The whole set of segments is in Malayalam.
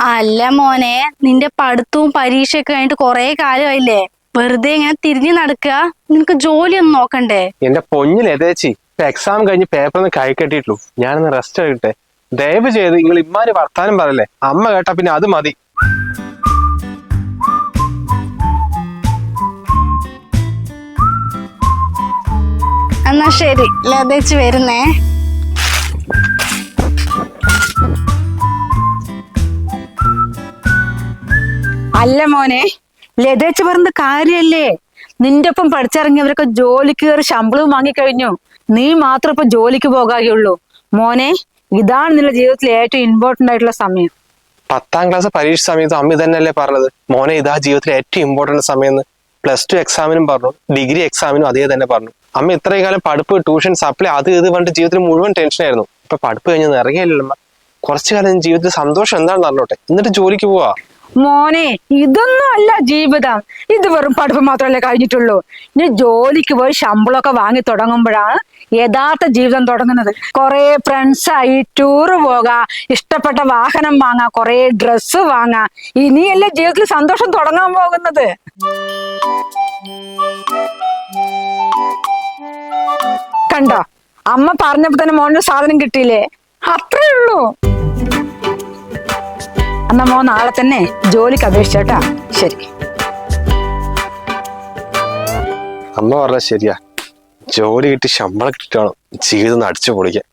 അല്ല മോനെ നിന്റെ പഠിത്തവും പരീക്ഷയൊക്കെ കഴിഞ്ഞിട്ട് കൊറേ കാലമായില്ലേ? വെറുതെ ഇങ്ങനെ തിരിഞ്ഞു നടക്കുക നിനക്ക് ജോലിയൊന്നും നോക്കണ്ടേ? എന്റെ പൊഞ്ഞിലേതേച്ചി എക്സാം കഴിഞ്ഞ് പേപ്പറൊന്ന് കൈ കെട്ടിയിട്ടുള്ളൂ. ഞാനൊന്ന് റെസ്റ്റ് എടുക്കട്ടെ. ദയവ് ചെയ്ത് നിങ്ങൾ ഇമ്മാര് വർത്താനം പറയല്ലേ? അമ്മ കേട്ടാ പിന്നെ അത് മതി. എന്നാ ശരി. ലതേച്ച് വരുന്നേ. അല്ല മോനെ ലതേച്ച് പറഞ്ഞ കാര്യല്ലേ? നിന്റെ ഒപ്പം പഠിച്ചിറങ്ങിയവരൊക്കെ ജോലിക്ക് കയറി ശമ്പളവും വാങ്ങിക്കഴിഞ്ഞു. നീ മാത്രം ഇപ്പൊ ജോലിക്ക് പോകാകെയുള്ളൂ. മോനെ ഇതാണ് നിന്റെ ജീവിതത്തിൽ ഏറ്റവും ഇമ്പോർട്ടന്റ് ആയിട്ടുള്ള സമയം. പത്താം ക്ലാസ് പരീക്ഷ സമയത്ത് അമ്മ തന്നെയല്ലേ പറഞ്ഞത്? മോനെ ഇതാ ജീവിതത്തിലെ ഏറ്റവും ഇമ്പോർട്ടന്റ് സമയം പ്ലസ് ടു എക്സാമിനും പറഞ്ഞു. ഡിഗ്രി എക്സാമിനും അതേ തന്നെ പറഞ്ഞു. അമ്മ ഇത്രയും കാലം പഠിപ്പ് ട്യൂഷൻ സപ്ലൈ അത് ഇത് പറഞ്ഞിട്ട് ജീവിതത്തിൽ മുഴുവൻ ടെൻഷനായിരുന്നു ഇപ്പൊ പഠിപ്പ് കഴിഞ്ഞ് ഇറങ്ങിയല്ലോ കുറച്ചു കാലം ജീവിതത്തിൽ സന്തോഷം എന്താണെന്ന് അറിഞ്ഞോട്ടെ. എന്നിട്ട് ജോലിക്ക് പോവാ. മോനെ ഇതൊന്നും അല്ല ജീവിതം. ഇത് വെറും പഠിപ്പ് മാത്രമല്ലേ കഴിഞ്ഞിട്ടുള്ളൂ. ഇനി ജോലിക്ക് പോയി ശമ്പളമൊക്കെ വാങ്ങി തുടങ്ങുമ്പോഴാണ് യഥാർത്ഥ ജീവിതം തുടങ്ങുന്നത്. കുറെ ഫ്രണ്ട്സായി ടൂറ് പോകാ ഇഷ്ടപ്പെട്ട വാഹനം വാങ്ങാ കുറെ ഡ്രസ്സ് വാങ്ങാ. ഇനിയല്ലേ ജീവിതത്തിൽ സന്തോഷം തുടങ്ങാൻ പോകുന്നത്. കണ്ടോ? അമ്മ പറഞ്ഞപ്പോ തന്നെ മോനൊരു സാധനം കിട്ടിയില്ലേ? അത്രേ ഉള്ളൂ. എന്നാ മോ നാളെ തന്നെ ജോലിക്ക് അപേക്ഷിച്ചേട്ടാ. ശരി. അമ്മ പറഞ്ഞ ശരിയാ. ജോലി കിട്ടി ശമ്പളം കിട്ടിയിട്ടാണ് ജീവിതം അടിച്ചു പൊളിക്കാൻ.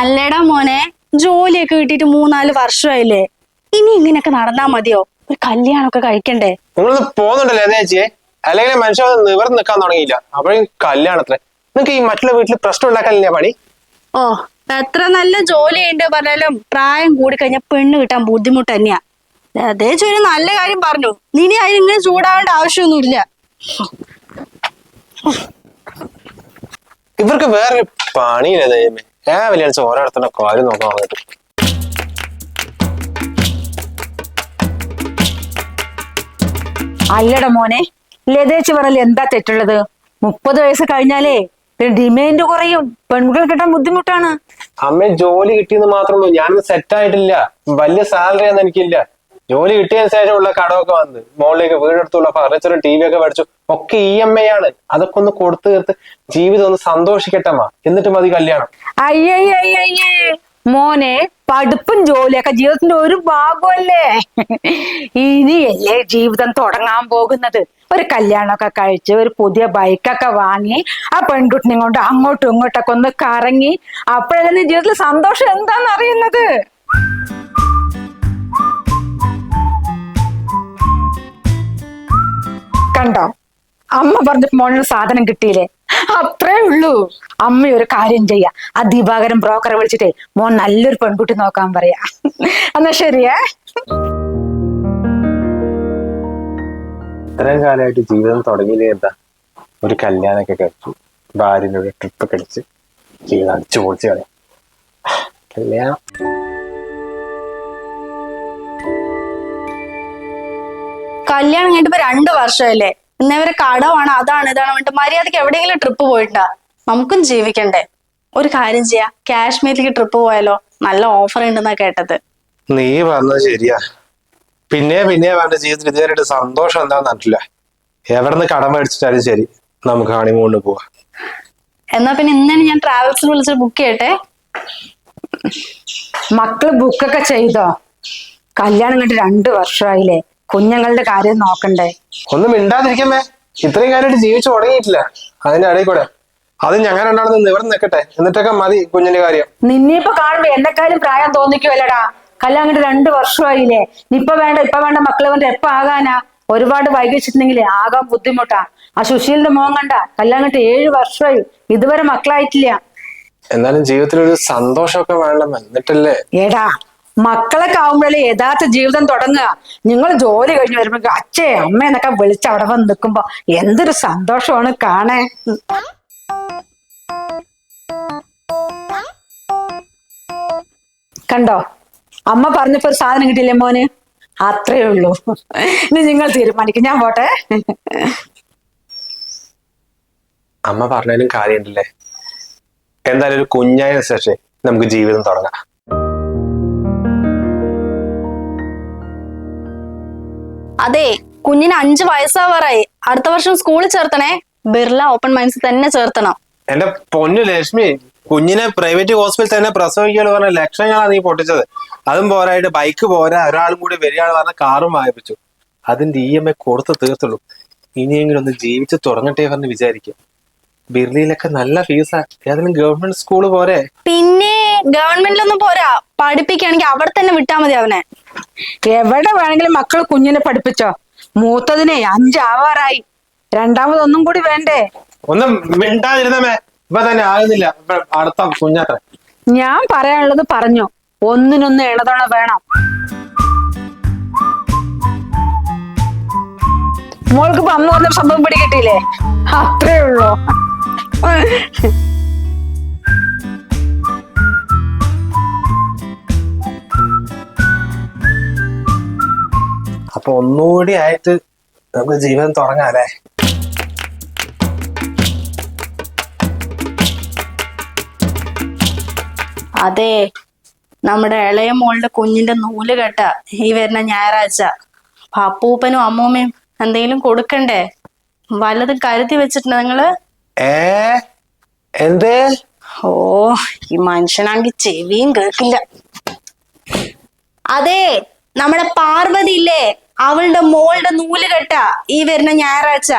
അല്ലടാ മോനെ ജോലിയൊക്കെ കിട്ടിയിട്ട് മൂന്നാൽ വർഷമായില്ലേ? ഇനി ഇങ്ങനെയൊക്കെ നടന്നാ മതിയോ? ഒരു കല്യാണമൊക്കെ കഴിക്കണ്ടേ? നിങ്ങളൊന്ന് പോകുന്നുണ്ടല്ലേ അതേ ചേച്ചിയെ അല്ലെങ്കിൽ മനുഷ്യൻ നിവർന്ന് നിൽക്കാൻ തുടങ്ങിയില്ല. അപ്പോഴും കല്യാണത്തിന്. നിങ്ങൾക്ക് ഈ മറ്റുള്ള വീട്ടിൽ പ്രശ്നം ഉണ്ടാക്കാനില്ലേ പണി? ഓ എത്ര നല്ല ജോലിയുണ്ട് പറഞ്ഞാലും പ്രായം കൂടി കഴിഞ്ഞാൽ പെണ്ണ് കിട്ടാൻ ബുദ്ധിമുട്ട് തന്നെയാ. അതേ ഒരു നല്ല കാര്യം പറഞ്ഞു. നിനി ഇനി അതിന് ഇങ്ങനെ ചൂടാവേണ്ട ആവശ്യമൊന്നുമില്ല. ഇവർക്ക് വേറൊരു പണിയില്ല ദൈവമേ. രാവിലെ അടിച്ച് ഓരോരുത്തരുടെ കാര്യം നോക്കാൻ വന്നിട്ട് അല്ലട മോനെ ലതേച്ച് പറഞ്ഞാൽ എന്താ തെറ്റുള്ളത്? മുപ്പത് വയസ്സ് കഴിഞ്ഞാലേ ഡിമാൻഡ് കുറയും. പെൺകുട്ടികൾ കിട്ടാൻ ബുദ്ധിമുട്ടാണ്. അമ്മ ജോലി കിട്ടിയെന്ന് മാത്രമേ ഞാൻ സെറ്റ് ആയിട്ടില്ല. വലിയ സാലറി ഒന്നും എനിക്കില്ല. ജോലി കിട്ടിയതിന് ശേഷമുള്ള കടമൊക്കെ വന്ന് മോളിലേക്ക് വീടെടുത്തുള്ള ഫർണിച്ചറും ടി വി ഒക്കെ മേടിച്ചു ഒക്കെ ഇ എം ഐ ആണ്. അതൊക്കെ ഒന്ന് കൊടുത്തു തീർത്ത് ജീവിതം ഒന്ന് സന്തോഷിക്കട്ടമ്മ എന്നിട്ട് മതി കല്യാണം. അയ്യയ്യയ്യേ മോനെ പഠിപ്പും ജോലിയൊക്കെ ജീവിതത്തിന്റെ ഒരു ഭാഗമല്ലേ? ഇനിയല്ലേ ജീവിതം തുടങ്ങാൻ പോകുന്നത്? ഒരു കല്യാണമൊക്കെ കഴിച്ച് ഒരു പുതിയ ബൈക്കൊക്കെ വാങ്ങി ആ പെൺകുട്ടിനെ കൊണ്ട് അങ്ങോട്ടും ഇങ്ങോട്ടൊക്കെ ഒന്ന് കറങ്ങി അപ്പോഴല്ലേ ജീവിതത്തിൽ സന്തോഷം എന്താന്ന് അറിയുന്നത്? കണ്ടോ? അമ്മ പറഞ്ഞ മോനൊരു സാധനം കിട്ടിയില്ലേ? അത്രേ ഉള്ളൂ. അമ്മ ഒരു കാര്യം ചെയ്യാ. ആ ദിവാകരൻ ബ്രോക്കറെ വിളിച്ചിട്ടേ മോൻ നല്ലൊരു പെൺകുട്ടി നോക്കാൻ പറയാ. എന്നാ ശരിയേ? ഇത്രയും കാലമായിട്ട് ജീവിതം തുടങ്ങിയില്ലേ എന്താ? ഒരു കല്യാണമൊക്കെ കഴിച്ചു. ഭാര്യന്റെ ഒരു ട്രിപ്പ് ഒക്കെ അടിച്ച് ജീവിതം അടിച്ചു പൊളിച്ച് കളയാം. കല്യാണം. കല്യാണം കഴിഞ്ഞിട്ട് ഇപ്പൊ രണ്ട് വർഷമല്ലേ? ഇന്നവരെ കടമാണ് അതാണ് ഇതാണ് പറഞ്ഞിട്ട് മര്യാദയ്ക്ക് എവിടെയെങ്കിലും ട്രിപ്പ് പോയിട്ടാ നമുക്കും ജീവിക്കണ്ടേ. ഒരു കാര്യം ചെയ്യാ. കാശ്മീരിലേക്ക് ട്രിപ്പ് പോയാലോ? നല്ല ഓഫർ ഉണ്ടെന്നാ കേട്ടത്. നീ പറഞ്ഞത് ശരിയാ. പിന്നെ പിന്നെ അവന്റെ ജീവിതത്തിൽ ഇതുവരെയായിട്ട് സന്തോഷം എന്താന്ന് അറിയില്ല എവിടെ നിന്ന് കടം മേടിച്ചിട്ടാലും ശരി. നമുക്ക് ഹണിമൂണിന് പോവാ. എന്നാ പിന്നെ ഇന്നലെ ഞാൻ ട്രാവൽസ് വിളിച്ച് ബുക്ക് ചെയ്യട്ടെ? മക്കൾ ബുക്കൊക്കെ ചെയ്തോ? കല്യാണം കണ്ടിട്ട് രണ്ടു വർഷമായില്ലേ? കുഞ്ഞുങ്ങളുടെ കാര്യം നോക്കണ്ടേ? ഒന്നും മിണ്ടാതിരിക്കമ്മേ. ഇത്രയും കാര്യമായിട്ട് ജീവിച്ചു തുടങ്ങിയിട്ടില്ല. അതിന്റെ ഇടയിൽ കൂടെ. അത് ഞങ്ങൾ രണ്ടാളും നിവർന്ന് നിൽക്കട്ടെ. എന്നിട്ടൊക്കെ മതി കുഞ്ഞിന്റെ കാര്യം. നിന്നെ ഇപ്പൊ കാണുമ്പോ എന്നെക്കാളും പ്രായം തോന്നിക്കുവല്ലടാ. കല്യാണം കണ്ട് രണ്ടു വർഷമായില്ലേ? ഇപ്പൊ വേണ്ട ഇപ്പൊ വേണ്ട മക്കളെ കൊണ്ട് എപ്പ ആകാനാ? ഒരുപാട് വൈകിച്ചിട്ടുണ്ടെങ്കിലേ ആകാൻ ബുദ്ധിമുട്ടാ. ആ സുശീലിന്റെ മോൻ കണ്ട കല്യാണം കണ്ട് ഏഴ് വർഷമായി. ഇതുവരെ മക്കളായിട്ടില്ല. എന്നാലും ജീവിതത്തിൽ ഒരു സന്തോഷമൊക്കെ വേണം. എന്നിട്ടല്ലേ? എടാ മക്കളൊക്കെ ആവുമ്പോഴേ യഥാർത്ഥ ജീവിതം തുടങ്ങുക. നിങ്ങൾ ജോലി കഴിഞ്ഞ് വരുമ്പോ അച്ഛേ അമ്മ എന്നൊക്കെ വിളിച്ച് അവിടെ വന്ന് നിൽക്കുമ്പോ എന്തൊരു സന്തോഷമാണ് കാണേ കണ്ടോ? അമ്മ പറഞ്ഞപ്പോ ഒരു സാധനം കിട്ടിയില്ലേ മോന്? അത്രേ ഉള്ളൂ. ഇനി നിങ്ങൾ തീരുമാനിക്കും. ഞാൻ പോട്ടെ. അമ്മ പറഞ്ഞാലും കാര്യമുണ്ടല്ലേ? എന്തായാലും ഒരു കുഞ്ഞായ ശേഷം നമുക്ക് ജീവിതം തുടങ്ങാം. അതെ കുഞ്ഞിന് അഞ്ചു വയസ്സാവാറായി. അടുത്ത വർഷം സ്കൂളിൽ ചേർത്തണേ. ബിർള ഓപ്പൺ മൈൻഡ്സ് തന്നെ ചേർത്തണം. എന്റെ പൊന്നു ലക്ഷ്മി കുഞ്ഞിനെ പ്രൈവറ്റ് ഹോസ്പിറ്റലിൽ തന്നെ പ്രസവിക്കാന്ന് പറഞ്ഞ ലക്ഷങ്ങളാണ് നീ പൊട്ടിച്ചത്. അതും പോരായിട്ട് ബൈക്ക് പോരാ ഒരാളും കൂടി വരികയാണ് പറഞ്ഞ കാറും വായിപ്പിച്ചു. അതിന്റെ ഇ എം ഐ കൊടുത്ത് തീർത്തുള്ളൂ. ഇനിയെങ്കിലും ഒന്ന് ജീവിച്ച് തുടങ്ങട്ടെ പറഞ്ഞ് വിചാരിക്കും. ബിർലിയിലൊക്കെ നല്ല ഫീസാ ഏതെങ്കിലും ഗവൺമെന്റ് സ്കൂൾ പോരെ. പിന്നെ ഗവൺമെന്റിലൊന്നും പോരാ. പഠിപ്പിക്കുകയാണെങ്കിൽ അവിടെ തന്നെ വിട്ടാ മതി അവനെ. എവിടെ വേണമെങ്കിലും മക്കൾ കുഞ്ഞിനെ പഠിപ്പിച്ചോ? മൂത്തതിനെ അഞ്ചാവാറായി. രണ്ടാമതൊന്നും കൂടി വേണ്ടേ? ഒന്നും മിണ്ടാതിരുന്നമേ ഇപ്പൊ തന്നെ ആകുന്നില്ല അടുത്ത കുഞ്ഞാത്ര. ഞാൻ പറയാനുള്ളത് പറഞ്ഞു. ഒന്നിനൊന്ന് ഇണതോണ വേണം. മോൾക്ക് ഇപ്പൊ അന്ന് വന്ന സംഭവം പിടികിട്ടിയില്ലേ? അത്രേ ഉള്ളൂ. അപ്പൊ ഒന്നുകൂടി ആയിട്ട് നമുക്ക് ജീവിതം തുടങ്ങാം അല്ലേ? അതെ. നമ്മുടെ ഇളയ മോളുടെ കുഞ്ഞിന്റെ നൂൽ കെട്ട ഈ വരുന്ന ഞായറാഴ്ച. അപ്പൊ അപ്പൂപ്പനും അമ്മൂമ്മയും എന്തെങ്കിലും കൊടുക്കണ്ടേ? വല്ലതും കരുതി വെച്ചിട്ടുണ്ട് നിങ്ങൾ? ഏ? എന്തേ? ഓ ഈ മനുഷ്യനാണെങ്കിൽ ചെവിയും കേൾക്കില്ല. അതെ നമ്മുടെ പാർവതി ഇല്ലേ? അവളുടെ മോളുടെ നൂൽ കെട്ട ഈ വരുന്ന ഞായറാഴ്ച.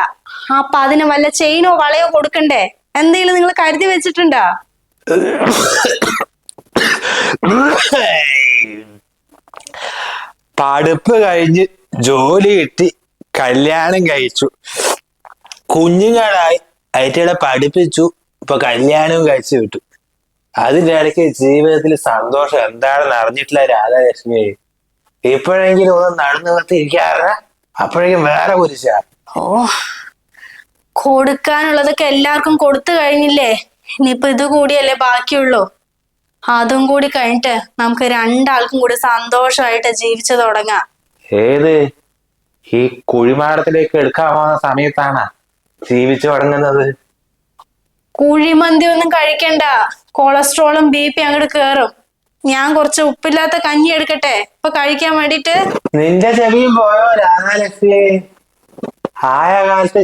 അപ്പൊ അതിന് വല്ല ചെയിനോ വളയോ കൊടുക്കണ്ടേ? എന്തെങ്കിലും നിങ്ങൾ കരുതി വെച്ചിട്ടുണ്ടോ? പഠിപ്പ് കഴിഞ്ഞ് ജോലി കിട്ടി കല്യാണം കഴിച്ചു. കുഞ്ഞുങ്ങളായി അയറ്റകളെ പഠിപ്പിച്ചു ഇപ്പൊ കല്യാണവും കഴിച്ചു വിട്ടു. അതിന്റെ ഇടയ്ക്ക് ജീവിതത്തിൽ സന്തോഷം എന്താണെന്ന് അറിഞ്ഞിട്ടില്ല രാധാലക്ഷ്മി. ഇപ്പോഴെങ്കിലും ഒന്ന് നടന്നു നിർത്തിയിരിക്കാറ അപ്പോഴേക്കും വേറെ കുരിശാ. ഓ കൊടുക്കാനുള്ളതൊക്കെ എല്ലാവർക്കും കൊടുത്തു കഴിഞ്ഞില്ലേ? ഇനിയിപ്പൊ ഇത് കൂടിയല്ലേ ബാക്കിയുള്ളൂ? അതും കൂടി കഴിഞ്ഞിട്ട് നമുക്ക് രണ്ടാൾക്കും കൂടി സന്തോഷമായിട്ട് ജീവിച്ചു തുടങ്ങാം. ഏത്? ഈ കുഴിമാടത്തിലേക്ക് എടുക്കാൻ പോകുന്ന സമയത്താണ് ജീവിച്ചു തുടങ്ങുന്നത്? കുഴിമന്തി ഒന്നും കഴിക്കണ്ട. കൊളസ്ട്രോളും ബി പി അങ്ങോട്ട് കേറും. ഞാൻ കുറച്ച് ഉപ്പില്ലാത്ത കഞ്ഞി എടുക്കട്ടെ? ഇപ്പൊ കഴിക്കാൻ വേണ്ടിട്ട്? നിന്റെ ചെവിയും പോയോ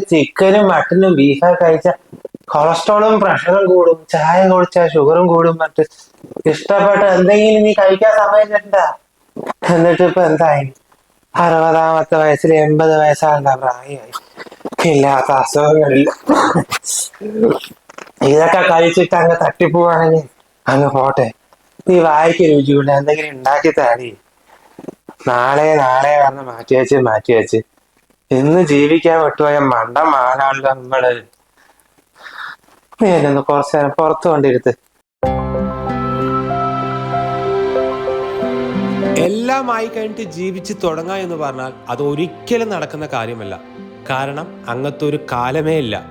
ചിക്കനും മട്ടനും ബീഫൊക്കെ കഴിച്ച കൊളസ്ട്രോളും പ്രഷറും കൂടും ചായ കുടിച്ചാൽ ഷുഗറും കൂടും മറ്റ് ഇഷ്ടപ്പെട്ട എന്തെങ്കിലും നീ കഴിക്കാൻ സമ്മതിച്ചിട്ടുണ്ടാ എന്നിട്ട് ഇപ്പൊ എന്തായി? അറുപതാമത്തെ വയസ്സിൽ എൺപത് വയസ്സാണ്ട പ്രായമായി. ഇല്ലാത്ത അസുഖങ്ങളില്ല. ഇതൊക്കെ കഴിച്ചിട്ട് അങ്ങ് തട്ടിപ്പോവാണെങ്കിൽ അങ്ങ് പോട്ടെ. നീ വായിക്ക് രുചിയുണ്ട് എന്തെങ്കിലും ഉണ്ടാക്കി താടി നാളെ നാളെ പറഞ്ഞ് മാറ്റി വെച്ച് മാറ്റി വെച്ച്. ഇന്ന് ജീവിക്കാൻ വിട്ടുപോയ മണ്ടം മാനാണല്ലോ നമ്മൾ. നീ എന്നെ ഒന്ന് കുറച്ചു നേരം പുറത്തു കൊണ്ടിരുത്ത്. എല്ലാം ആയി കഴിഞ്ഞിട്ട് ജീവിച്ച് തുടങ്ങുക എന്ന് പറഞ്ഞാൽ അത് ഒരിക്കലും നടക്കുന്ന കാര്യമല്ല. കാരണം അങ്ങനത്തെ ഒരു കാലമേ ഇല്ല.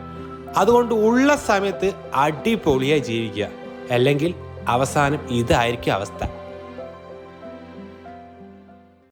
അതുകൊണ്ട് ഉള്ള സമയത്ത് അടിപൊളിയായി ജീവിക്കുക. അല്ലെങ്കിൽ അവസാനം ഇതായിരിക്കും അവസ്ഥ.